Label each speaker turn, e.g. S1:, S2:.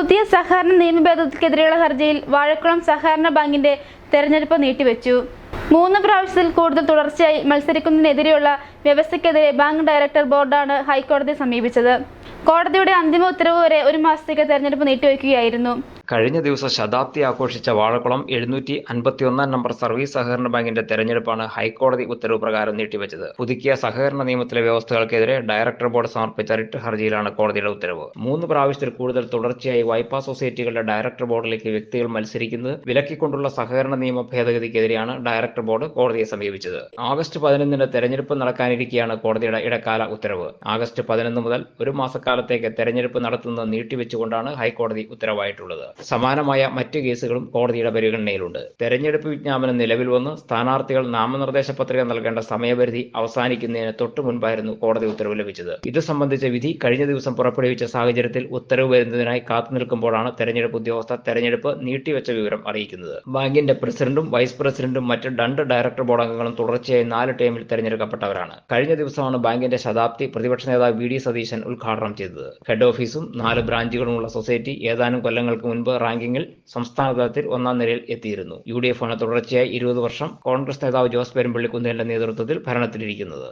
S1: പുതിയ സഹകരണ നിയമഭേദത്തിനെതിരെയുള്ള ഹർജിയിൽ വാഴക്കുളം സഹകരണ ബാങ്കിന്റെ തെരഞ്ഞെടുപ്പ് നീട്ടിവെച്ചു. മൂന്ന് പ്രാവശ്യത്തിൽ കൂടുതൽ തുടർച്ചയായി മത്സരിക്കുന്നതിനെതിരെയുള്ള വ്യവസ്ഥയ്ക്കെതിരെ ബാങ്ക് ഡയറക്ടർ ബോർഡാണ് ഹൈക്കോടതിയെ സമീപിച്ചത്. കോടതിയുടെ അന്തിമ ഉത്തരവ് വരെ ഒരു മാസത്തേക്ക് തെരഞ്ഞെടുപ്പ് നീട്ടിവെക്കുകയായിരുന്നു.
S2: കഴിഞ്ഞ ദിവസം ശതാബ്ദി ആഘോഷിച്ച വാഴക്കുളം എഴുന്നൂറ്റി അൻപത്തി ഒന്നാം നമ്പർ സർവീസ് സഹകരണ ബാങ്കിന്റെ തെരഞ്ഞെടുപ്പാണ് ഹൈക്കോടതി ഉത്തരവ് പ്രകാരം നീട്ടിവെച്ചത്. പുതുക്കിയ സഹകരണ നിയമത്തിലെ വ്യവസ്ഥകൾക്കെതിരെ ഡയറക്ടർ ബോർഡ് സമർപ്പിച്ച റിട്ട് ഹർജിയിലാണ് കോടതിയുടെ ഉത്തരവ്. മൂന്ന് പ്രാവശ്യത്തിൽ കൂടുതൽ തുടർച്ചയായി വായ്പാ സൊസൈറ്റികളുടെ ഡയറക്ടർ ബോർഡിലേക്ക് വ്യക്തികൾ മത്സരിക്കുന്നത് വിലക്കിക്കൊണ്ടുള്ള സഹകരണ നിയമ ഭേദഗതിക്കെതിരെയാണ് ഡയറക്ടർ ബോർഡ് കോടതിയെ സമീപിച്ചത്. ആഗസ്റ്റ് പതിനൊന്നിന് തെരഞ്ഞെടുപ്പ് നടക്കാനിരിക്കെയാണ് കോടതിയുടെ ഇടക്കാല ഉത്തരവ്. ആഗസ്റ്റ് പതിനൊന്ന് മുതൽ ഒരു മാസക്കാലത്തേക്ക് തെരഞ്ഞെടുപ്പ് നടത്തുന്നത് നീട്ടിവെച്ചുകൊണ്ടാണ് ഹൈക്കോടതി ഉത്തരവായിട്ടുള്ളത്. സമാനമായ മറ്റ് കേസുകളും കോടതിയുടെ പരിഗണനയിലുണ്ട്. തെരഞ്ഞെടുപ്പ് വിജ്ഞാപനം നിലവിൽ വന്ന്. സ്ഥാനാർത്ഥികൾ നാമനിർദ്ദേശ പത്രിക നൽകേണ്ട സമയപരിധി അവസാനിക്കുന്നതിന് തൊട്ടു മുൻപായിരുന്നു കോടതി ഉത്തരവ് ലഭിച്ചത്. ഇത് സംബന്ധിച്ച വിധി കഴിഞ്ഞ ദിവസം പുറപ്പെടുവിച്ച സാഹചര്യത്തിൽ ഉത്തരവ് വരുന്നതിനായി കാത്തു നിൽക്കുമ്പോഴാണ് തെരഞ്ഞെടുപ്പ് ഉദ്യോഗസ്ഥ തെരഞ്ഞെടുപ്പ് നീട്ടിവെച്ച വിവരം അറിയിക്കുന്നത്. ബാങ്കിന്റെ പ്രസിഡന്റും വൈസ് പ്രസിഡന്റും മറ്റ് രണ്ട് ഡയറക്ടർ ബോർഡ് അംഗങ്ങളും തുടർച്ചയായി നാല് ടേമിൽ തെരഞ്ഞെടുക്കപ്പെട്ടവരാണ്. കഴിഞ്ഞ ദിവസമാണ് ബാങ്കിന്റെ ശതാബ്ദി പ്രതിപക്ഷ നേതാവ് വി ഡി സതീശൻ ഉദ്ഘാടനം ചെയ്തത്. ഹെഡ് ഓഫീസും നാല് ബ്രാഞ്ചുകളുമുള്ള സൊസൈറ്റി ഏതാനും കൊല്ലങ്ങൾക്ക് മുൻപ് റാങ്കിങ്ങിൽ സംസ്ഥാന തലത്തിൽ ഒന്നാം നിലയിൽ എത്തിയിരുന്നു. യു ഡി എഫാണ് തുടർച്ചയായി ഇരുപത് വർഷം കോൺഗ്രസ് നേതാവ് ജോസ് പെരുമ്പള്ളി കുന്നേലിന്റെ നേതൃത്വത്തിൽ ഭരണത്തിലിരിക്കുന്നത്.